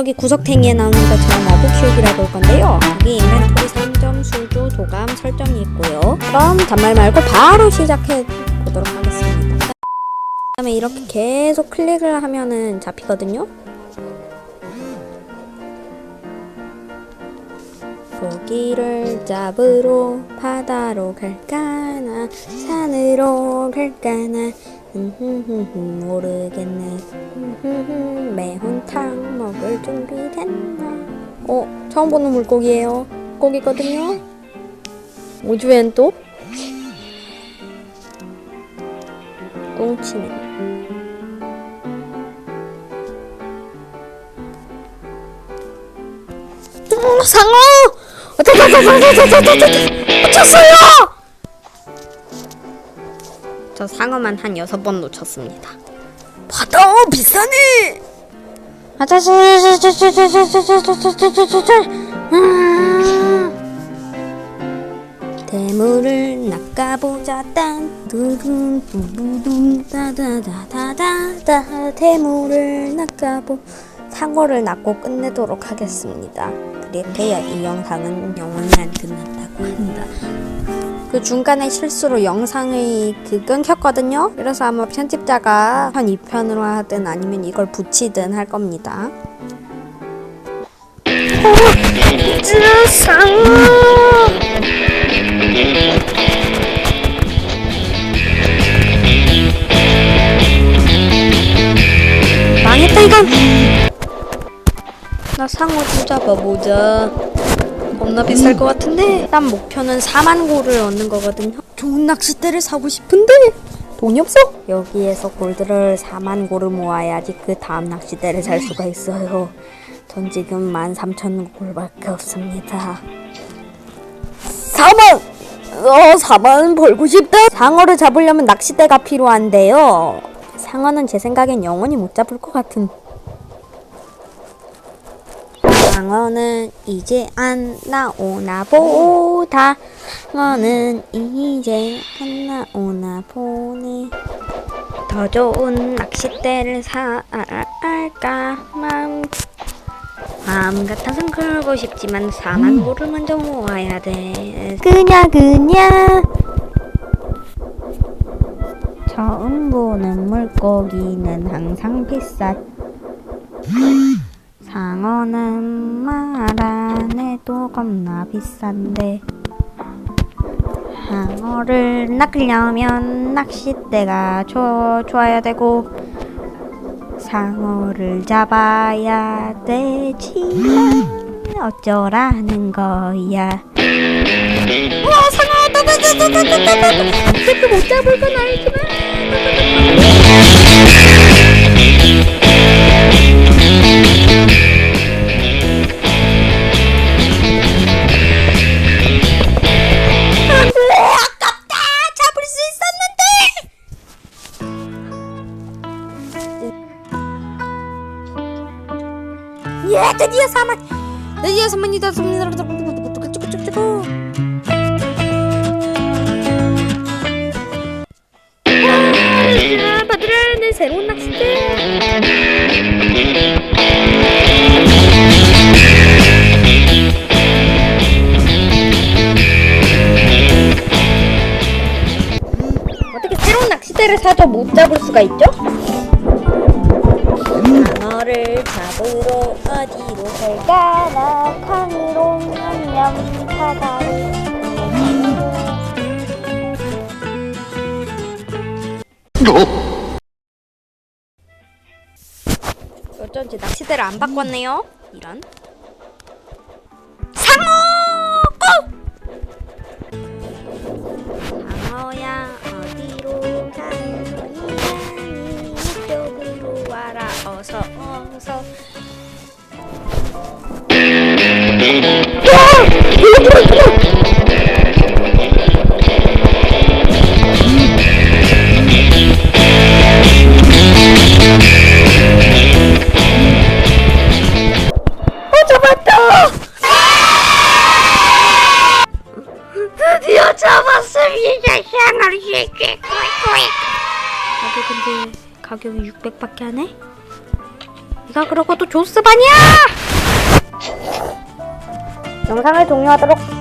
여기 구석탱이에 나오는 것처럼 어부 키우기라고 할 건데요. 여기 인벤토리 상점, 수주, 도감 설정이 있고요. 그럼 단말 말고 바로 시작해 보도록 하겠습니다. 그 다음에 이렇게 계속 클릭을 하면은 잡히거든요. 고기를 잡으러 바다로 갈까나 산으로 갈까나 흠흠흠흠 모르겠네 흠흠흠 매운탕 먹을 준비 됐나 어 처음 보는 물고기예요 고기거든요 오주엔 또 꽁치네 어, 상어! 놓쳤어요! 저 상어만 한 여섯 번 놓쳤습니다. 바다 비싸네! 아저씨, 대물을 낚아보자 딴 두둔 두두둔 따다다다다다 대물을 낚아보 상어를 낚고 끝내도록 하겠습니다. 그렇게 이 영상은 영원히 안 끝난다고 한다. 그 중간에 실수로 영상이 그 끊겼거든요. 그래서 아마 편집자가 편 2편으로 하든 아니면 이걸 붙이든 할 겁니다. 망했다 이건. 나 상어 좀 잡아보자. 겁나 비쌀 것 같은데 난 목표는 4만 골을 얻는 거거든요. 좋은 낚싯대를 사고 싶은데? 돈이 없어? 여기에서 골드를 4만 골을 모아야지 그 다음 낚싯대를 살 수가 있어요. 전 지금 13,000 골밖에 없습니다. 4만! 어 4만 벌고 싶다? 상어를 잡으려면 낚싯대가 필요한데요. 상어는 제 생각엔 영원히 못 잡을 것 같은 상어는 이제 안 나오나 보다. 상어는 이제 안 나오나 보네. 더 좋은 낚싯대를 사알까 마음 마음 같아선 그러고 싶지만 4만 골을 먼저 모아야 돼. 그냐 그냐. 처음 보는 물고기는 항상 비싸. 상어는 말 안 해도 겁나 비싼데. 상어를 낚으려면 낚싯대가 줘, 줘야 되고 상어를 잡아야 되지만 어쩌라는 거야. 와 상어! 따다다다다다다다! 어차피 못 잡을 건 알지만 예 드디어 사만 드디어 쭉쭉쭉쭉 아 받으라 내 새로운 낚싯대. 새로운 낚싯대를 사도 못 잡을 수가 있죠? 상어를 잡으러 어디로 갈까나 강으로 아니면 바다로 어쩐지 낚싯대를 안 바꿨네요? 이런 드디어 잡았습니다. 상어를 쉽게 가격 근데 가격이 600밖에 안 해? 네가 그러고도 조스반이야! 영상을 종료하도록